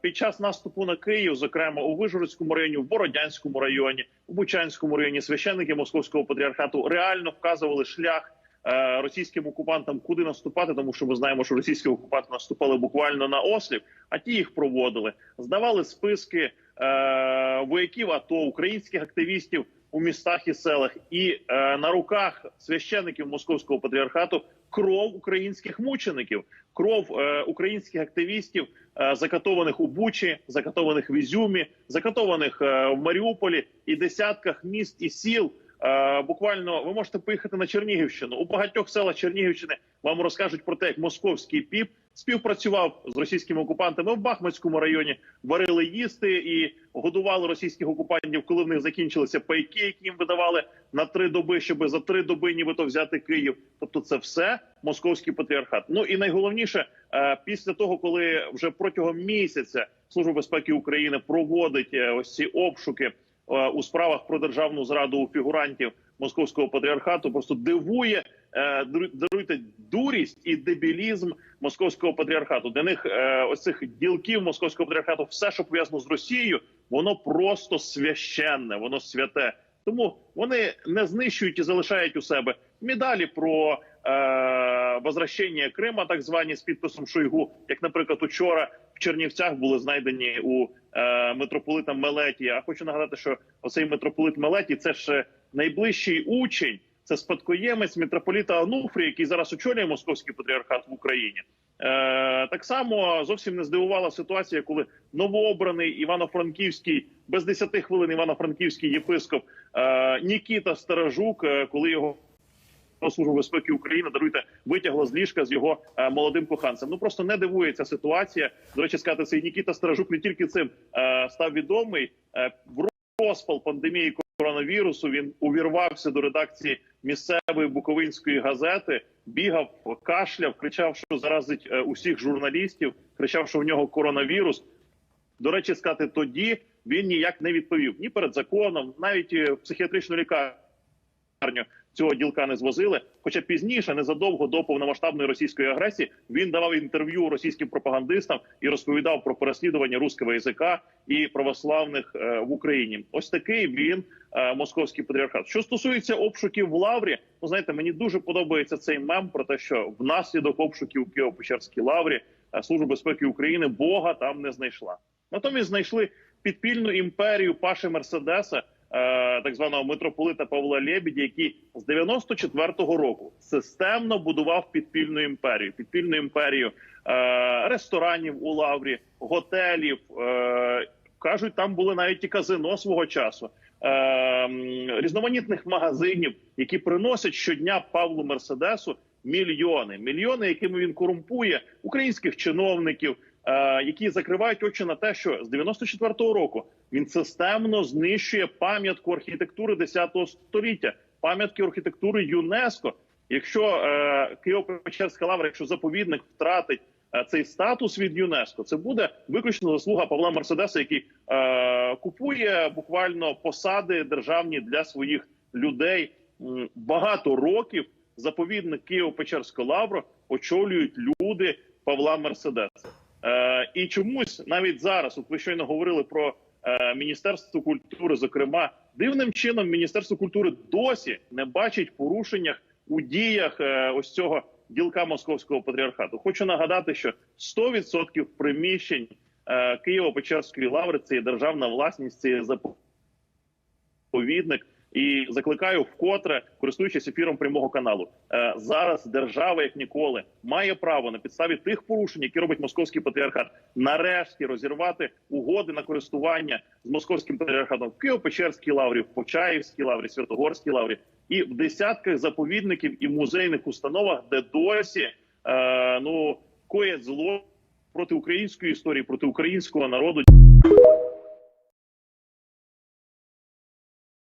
під час наступу на Київ, зокрема у Вижгородському районі, в Бородянському районі, у Бучанському районі, священники Московського патріархату реально вказували шлях е, російським окупантам, куди наступати, тому що ми знаємо, що російські окупанти наступали буквально на ослів, а ті їх проводили, здавали списки е, вояків АТО, українських активістів у містах і селах, і е, на руках священиків московського патріархату кров українських мучеників, кров е, українських активістів, е, закатованих у Бучі, закатованих в Ізюмі, закатованих е, в Маріуполі і десятках міст і сіл. Е, буквально ви можете поїхати на Чернігівщину. У багатьох селах Чернігівщини вам розкажуть про те, як московський піп співпрацював з російськими окупантами в Бахмутському районі, варили їсти і годували російських окупантів, коли в них закінчилися пайки, які їм видавали на три доби, щоб за три доби нібито взяти Київ. Тобто, це все московський патріархат. Ну і найголовніше, е, після того, коли вже протягом місяця Служба безпеки України проводить е, ось ці обшуки е, у справах про державну зраду у фігурантів московського патріархату, просто дивує даруйте дурість і дебілізм московського патріархату. Для них е, ось цих ділків московського патріархату, все, що пов'язано з Росією, воно просто священне, воно святе. Тому вони не знищують і залишають у себе медалі про е, возвращення Крима, так звані з підписом Шойгу. Як, наприклад, учора в Чернівцях були знайдені у е, митрополита Мелеті. А хочу нагадати, що оцей митрополит Мелеті це ж найближчий учень, це спадкоємець митрополіта Ануфрія, який зараз очолює московський патріархат в Україні. Е, так само зовсім не здивувала ситуація, коли новообраний Івано-Франківський без 10 хвилин Івано-Франківський єпископ е, Нікіта Старожук, е, коли його Служба безпеки України даруйте витягла з ліжка з його е, молодим коханцем. Ну просто не дивує ця ситуація. До речі, сказати, цей Нікіта Старожук не тільки цим е, став відомий е, в розпал пандемії коронавірусу. Він увірвався до редакції місцевої буковинської газети, бігав, кашляв, кричав, що заразить е, усіх журналістів, кричав, що в нього коронавірус. До речі, сказати тоді він ніяк не відповів ні перед законом, навіть е, психіатричну лікарню цього ділка не звозили. Хоча пізніше, незадовго до повномасштабної російської агресії, він давав інтерв'ю російським пропагандистам і розповідав про переслідування руського язика і православних е, в Україні. Ось такий він е, московський патріархат. Що стосується обшуків в Лаврі, ну знаєте, мені дуже подобається цей мем про те, що внаслідок обшуків у Києво-Печерській лаврі е, Служба безпеки України Бога там не знайшла. Натомість знайшли підпільну імперію Паши Мерседеса, так званого митрополита Павла Лєбідя, який з 94-го року системно будував підпільну імперію, підпільну імперію е, ресторанів у Лаврі, готелів. Е, кажуть, там були навіть і казино свого часу. Е, різноманітних магазинів, які приносять щодня Павлу Мерседесу мільйони, мільйони, якими він корумпує українських чиновників, е, які закривають очі на те, що з 94-го року він системно знищує пам'ятку архітектури 10 століття, пам'ятки архітектури ЮНЕСКО. Якщо е, Києво-Печерська лавра, якщо заповідник втратить е, цей статус від ЮНЕСКО, це буде виключно заслуга Павла Мерседеса, який е, купує буквально посади державні для своїх людей багато років. Заповідник Києво-Печерську лавру очолюють люди Павла Мерседеса. Е, і чомусь навіть зараз, от ви щойно говорили про е, Міністерство культури, зокрема, дивним чином Міністерство культури досі не бачить порушеннях у діях е, ось цього ділка московського патріархату. Хочу нагадати, що 100% приміщень Києво-Печерської лаври це є державна власність, це є заповідник. І закликаю вкотре, користуючись ефіром прямого каналу, е, зараз держава як ніколи має право на підставі тих порушень, які робить московський патріархат, нарешті розірвати угоди на користування з московським патріархатом в Києво-Печерській лаврі, в Почаївській лаврі, Святогорській лаврі і в десятках заповідників і музейних установах, де досі е, ну коять зло проти української історії, проти українського народу.